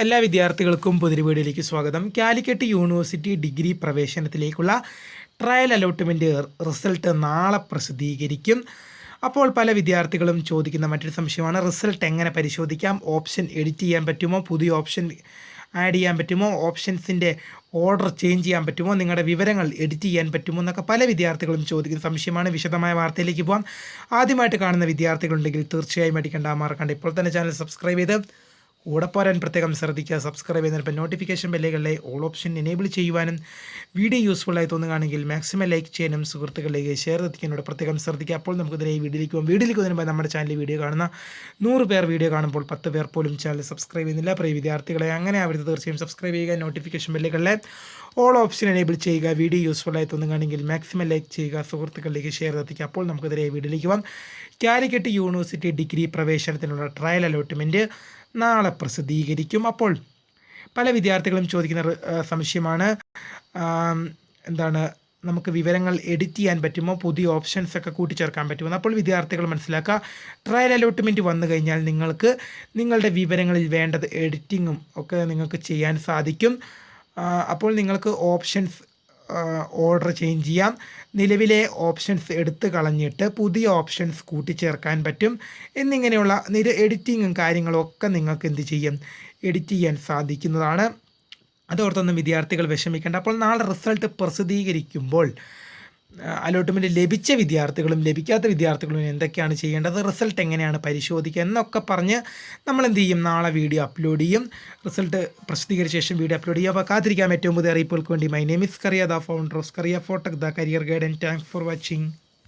എല്ലാ വിദ്യാർത്ഥികൾക്കും പുതിയ സ്വാഗതം. കാലിക്കറ്റ് യൂണിവേഴ്സിറ്റി ഡിഗ്രി പ്രവേശനത്തിലേക്കുള്ള ട്രയൽ അലോട്ട്മെന്റ് റിസൾട്ട് നാളെ പ്രസിദ്ധീകരിക്കും. അപ്പോൾ പല വിദ്യാർത്ഥികളും ചോദിക്കുന്ന മറ്റൊരു സംശയമാണ് റിസൾട്ട് എങ്ങനെ പരിശോധിക്കാം? ഓപ്ഷൻ എഡിറ്റ് ചെയ്യാൻ പറ്റുമോ? പുതിയ ഓപ്ഷൻ ആഡ് ചെയ്യാൻ പറ്റുമോ? ഓപ്ഷൻസിന്റെ ഓർഡർ ചേഞ്ച് ചെയ്യാൻ പറ്റുമോ? നിങ്ങളുടെ വിവരങ്ങൾ എഡിറ്റ് ചെയ്യാൻ പറ്റുമോ എന്നൊക്കെ പല വിദ്യാർത്ഥികളും ചോദിക്കുന്ന സംശയമാണ്. വിശദമായ വാർത്തയിലേക്ക് പോകാം ആദ്യമായിട്ട് കാണുന്ന വിദ്യാർത്ഥികളുണ്ടെങ്കിൽ തീർച്ചയായും അടിക്കേണ്ട. മറക്കണ്ട ഇപ്പോൾ തന്നെ ചാനൽ സബ്സ്ക്രൈബ് ചെയ്ത് കൂടെ പോരാൻ പ്രത്യേകം ശ്രദ്ധിക്കുക സബ്സ്ക്രൈബ് ചെയ്യുന്നതിനൊപ്പം നോട്ടിഫിക്കേഷൻ ബെല്ലുകളിലെ ഓൾ ഓപ്ഷൻ എനേബിൾ ചെയ്യുവാനും വീഡിയോ യൂസ്ഫുള്ളായി തോന്നുകയാണെങ്കിൽ മാക്സിമം ലൈക്ക് ചെയ്യാനും സുഹൃത്തുക്കളിലേക്ക് ഷെയർ എത്തിക്കാനോട് പ്രത്യേകം ശ്രദ്ധിക്കുക. അപ്പോൾ നമുക്കിതിനെ ഈ വീഡിയോയിലേക്ക് പോകാം. വീഡിയോയിലേക്ക് വരുമ്പോൾ നമ്മുടെ ചാനലിൽ വീഡിയോ കാണുന്ന നൂറ് പേർ വീഡിയോ കാണുമ്പോൾ പത്ത് പേർ പോലും ചാനൽ സബ്സ്ക്രൈബ് ചെയ്യുന്നില്ല. പ്രിയ വിദ്യാർത്ഥികളെ അങ്ങനെ അവർ തീർച്ചയായും സബ്സ്ക്രൈബ് ചെയ്യുക നോട്ടിഫിക്കേഷൻ ബെല്ലുകളിലെ ഓൾ ഓപ്ഷൻ എനേബിൾ ചെയ്യുക വീഡിയോ യൂസ്ഫുൾ ആയി തോന്നുകയാണെങ്കിൽ മാക്സിമം ലൈക്ക് ചെയ്യുക സുഹൃത്തുക്കളിലേക്ക് ഷെയർ എത്തിക്കുക അപ്പോൾ നമുക്കിതിരെ വീഡിയോയിലേക്ക് വാം കാലിക്കറ്റ് യൂണിവേഴ്സിറ്റി ഡിഗ്രി പ്രവേശനത്തിനുള്ള ട്രയൽ അലോട്ട്മെന്റ് നാളെ പ്രസിദ്ധീകരിക്കും. അപ്പോൾ പല വിദ്യാർത്ഥികളും ചോദിക്കുന്ന സംശയമാണ് എന്താണ് നമുക്ക് വിവരങ്ങൾ എഡിറ്റ് ചെയ്യാൻ പറ്റുമോ? പുതിയ ഓപ്ഷൻസ് ഒക്കെ കൂട്ടിച്ചേർക്കാൻ പറ്റുമോ? അപ്പോൾ വിദ്യാർത്ഥികൾ മനസ്സിലാക്കുക ട്രയൽ അലോട്ട്മെന്റ് വന്നു കഴിഞ്ഞാൽ നിങ്ങൾക്ക് നിങ്ങളുടെ വിവരങ്ങളിൽ വേണ്ടത് എഡിറ്റിങ്ങും ഒക്കെ നിങ്ങൾക്ക് ചെയ്യാൻ സാധിക്കും. അപ്പോൾ നിങ്ങൾക്ക് ഓപ്ഷൻസ് ഓർഡർ ചേഞ്ച് ചെയ്യാം. നിലവിലെ ഓപ്ഷൻസ് എടുത്ത് കളഞ്ഞിട്ട് പുതിയ ഓപ്ഷൻസ് കൂട്ടിച്ചേർക്കാൻ പറ്റും. എന്നിങ്ങനെയുള്ള നിര എഡിറ്റിങ്ങും കാര്യങ്ങളും ഒക്കെ നിങ്ങൾക്ക് എന്ത് ചെയ്യും? എഡിറ്റ് ചെയ്യാൻ സാധിക്കുന്നതാണ്. അതോർത്തൊന്നും വിദ്യാർത്ഥികൾ വിഷമിക്കേണ്ട. അപ്പോൾ നാളെ റിസൾട്ട് പ്രസിദ്ധീകരിക്കുമ്പോൾ അലോട്ട്മെന്റ് ലഭിച്ച വിദ്യാർത്ഥികളും ലഭിക്കാത്ത വിദ്യാർത്ഥികളും എന്തൊക്കെയാണ് ചെയ്യേണ്ടത്? റിസൾട്ട് എങ്ങനെയാണ് പരിശോധിക്കുക? എന്നൊക്കെ പറഞ്ഞ് നമ്മൾ എന്ത് ചെയ്യും? നാളെ വീഡിയോ അപ്ലോഡ് ചെയ്യും. റിസൾട്ട് പ്രസിദ്ധീകരിച്ച ശേഷം വീഡിയോ അപ്ലോഡ് ചെയ്യുക അപ്പോൾ കാത്തിരിക്കാം. ഏറ്റവും പുതിയ അറിയിപ്പുകൾക്ക് വേണ്ടി. My name is Kariya the founder of Kariya ഫോട്ടക് the career guide and thanks for watching